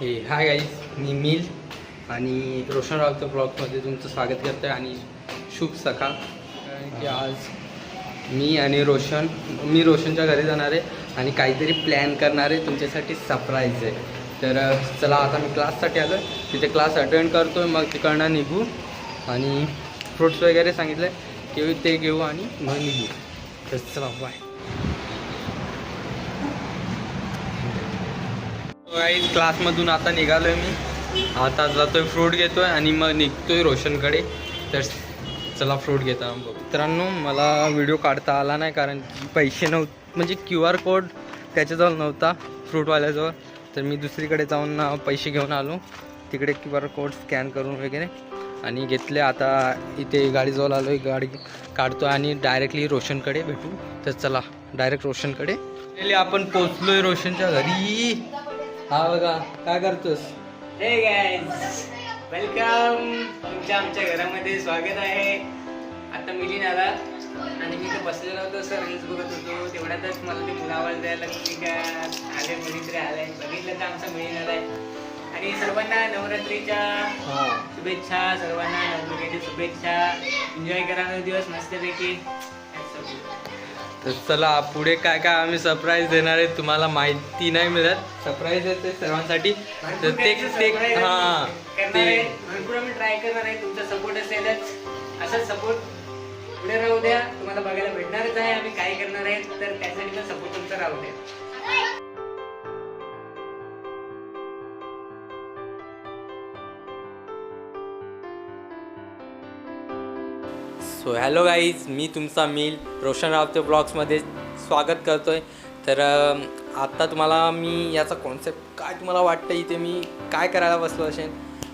हे hi guys मी mill आणि रोशन रावच्या ब्लॉगमध्ये तुमचं स्वागत करतो आहे आणि शुभ सकाळ. कारण की आज मी आणि रोशन मी रोशनच्या घरी जाणार आहे आणि काहीतरी प्लॅन करणार आहे तुमच्यासाठी सरप्राईज आहे. तर चला आता मी क्लाससाठी आलो आहे तिथे क्लास अटेंड करतो मग तिकडनं निघू. आणि फ्रुट्स वगैरे सांगितले की ते घेऊ आणि मग निघू. तर चला बाय गाईज क्लासमधून आता निघालोय मी. आता जातोय फ्रूट घेतोय आणि मग निघतोय रोशनकडे. तर चला फ्रूट घेता बघ. मित्रांनो मला व्हिडिओ काढता आला नाही कारण की पैसे नव्हते म्हणजे क्यू आर कोड त्याच्याजवळ नव्हता फ्रूटवाल्याजवळ तर मी दुसरीकडे जाऊन पैसे घेऊन आलो. तिकडे क्यू आर कोड स्कॅन करून वगैरे. आणि घेतले. आता इथे गाडीजवळ आलो गाडी काढतो आणि डायरेक्टली रोशनकडे भेटू. तर चला डायरेक्ट रोशनकडे. आपण पोचलोय रोशनच्या घरी. हा बघा काय करतोस? हे गाईज वेलकम तुमच्या आमच्या घरामध्ये स्वागत आहे. आता मिलिन आला आणि मी तर बसलेलो होतो सर रील्स बघत होतो. तेवढ्यातच मला ती मुलं आवाज द्यायला लागली का? आले मुली तरी आलाय बघितलं तर आमचा मिलिन आलाय आणि सर्वांना नवरात्रीच्या शुभेच्छा सर्वांना नवदुर्गेच्या शुभेच्छा. एन्जॉय करा दिवस मस्तपैकी. तर चला पुढे काय काय आम्ही सरप्राईज देणार आहे तुम्हाला माहिती नाही मिळत. सरप्राईज आहे ते सर्वांसाठी. तर ते हा करणार आहे. ते भरपूर आम्ही ट्राय करणार आहे. तुमचा सपोर्ट असेलच. असाच सपोर्ट पुढे राहू द्या. तुम्हाला बघायला भेटणारच आहे. आम्ही काय करणार आहे तर त्यासाठी सपोर्ट तुमचा राहू द्या. सो हॅलो गाईज मी तुमचा मिल रोशन रावते ब्लॉग्समध्ये स्वागत करतो आहे तर आत्ता तुम्हाला मी याचा कॉन्सेप्ट काय तुम्हाला वाटतं इथे मी काय करायला बसलो असेल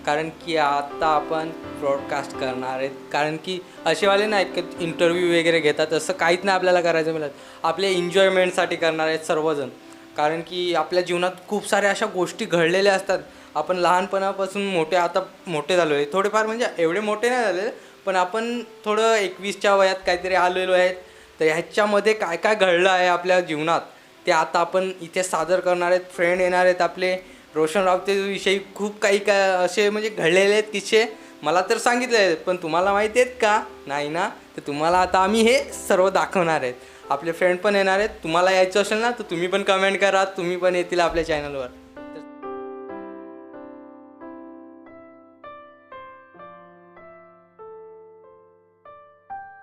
कारण की आत्ता आपण ब्रॉडकास्ट करणार आहेत. कारण की असेवाले नाहीत की इंटरव्ह्यू वगैरे घेतात असं काहीच नाही आपल्याला करायचं मिळत. आपले एन्जॉयमेंटसाठी करणार आहेत सर्वजण. कारण की आपल्या जीवनात खूप साऱ्या अशा गोष्टी घडलेल्या असतात. आपण लहानपणापासून मोठे आता मोठे झालो आहे थोडेफार म्हणजे एवढे मोठे नाही झाले पण आपण थोडं एकवीसच्या वयात काहीतरी आलेलो आहेत तर ह्याच्यामध्ये काय काय घडलं आहे आपल्या जीवनात? ते आता आपण इथे सादर करणार आहेत. फ्रेंड येणार आहेत आपले. रोशन रावतेविषयी खूप काही काय असे म्हणजे घडलेले आहेत किस्से. मला तर सांगितले आहेत पण तुम्हाला माहिती आहेत का? नाही ना? तर तुम्हाला आता आम्ही हे सर्व दाखवणार आहेत. आपले फ्रेंड पण येणार आहेत. तुम्हाला यायचं असेल ना तर तुम्ही पण कमेंट करा. तुम्ही पण येतील आपल्या चॅनलवर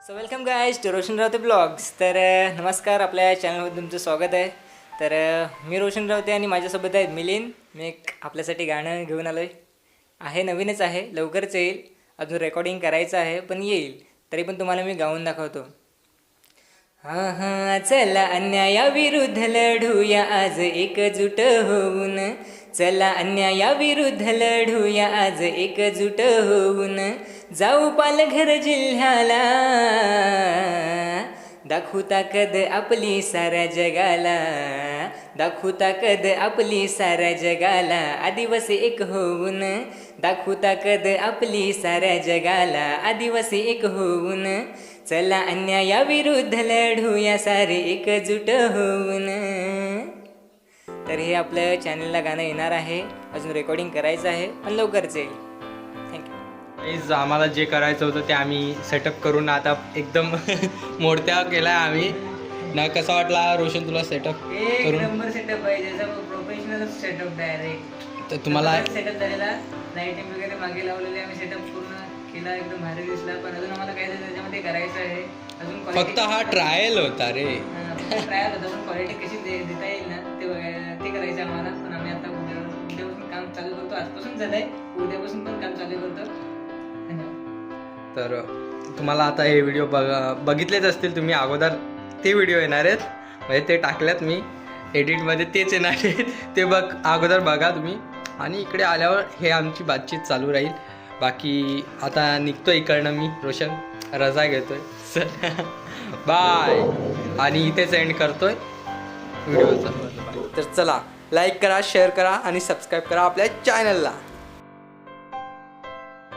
so welcome guys to Roshan Rawate blogs तर नमस्कार आपल्या चॅनलमध्ये तुमचं स्वागत आहे. तर मी रोशन रावते आणि माझ्यासोबत आहेत मिलिंद. मी एक आपल्यासाठी गाणं घेऊन आलो आहे नवीनच आहे. लवकरच येईल. अजून रेकॉर्डिंग करायचं आहे पण येईल. तरी पण तुम्हाला मी गाऊन दाखवतो. हा हा चला अन्यायाविरुद्ध लढूया. आज एकजूट होऊन. चला अन्यायाविरुद्ध लढूया आज एकजुट होऊन. जाऊ पालघर जिल्ह्याला. दाखवू ताकद आपली साऱ्या जगाला. दाखवू ताकद आपली साऱ्या जगाला. आदिवासी एक होऊन. दाखवू ताकद आपली साऱ्या जगाला. आदिवासी एक होऊन. चला अन्यायाविरुद्ध लढूया सारे एकजुट होऊन. तर हे आपल्या चॅनलला गाणं येणार आहे. अजून रेकॉर्डिंग करायचं आहे पण लवकरच येईल थँक्यू आम्हाला जे करायचं होतं ते आम्ही सेटअप करून आता एकदम मोडत्या केलाय आम्ही. ना कसा वाटला रोशन तुला सेटअप एक करून? नंबर सेटअप आहे जसं प्रोफेशनल सेटअप डायरेक्ट तर तुम्हाला सेटअप झालेला. लाईटिंग वगैरे मागे लावलेले आम्ही सेटअप पूर्ण केला एकदम भारी दिसला. पण अजून आम्हाला काय त्याच्यामध्ये करायचं आहे. अजून फक्त हा ट्रायल होता रे. ट्रायल होता पण क्वालिटी कशी देता येईल? झालंय. उद्यापासून पण काम चालू करतो धन्यवाद. तर तुम्हाला आता हे व्हिडिओ बघा बघितलेच असतील तुम्ही अगोदर ते व्हिडिओ येणार आहेत. म्हणजे ते टाकल्यात मी. एडिटमध्ये तेच येणार आहेत. ते बघ अगोदर बघा तुम्ही. आणि इकडे आल्यावर हे आमची बातचीत चालू राहील. बाकी आता निघतोय इकडनं मी रोशन. रजा घेतोय. बाय आणि इथेच एंड करतोय. व्हिडिओचा तर चला लाईक करा शेअर करा आणि सबस्क्राईब करा आपल्या चॅनलला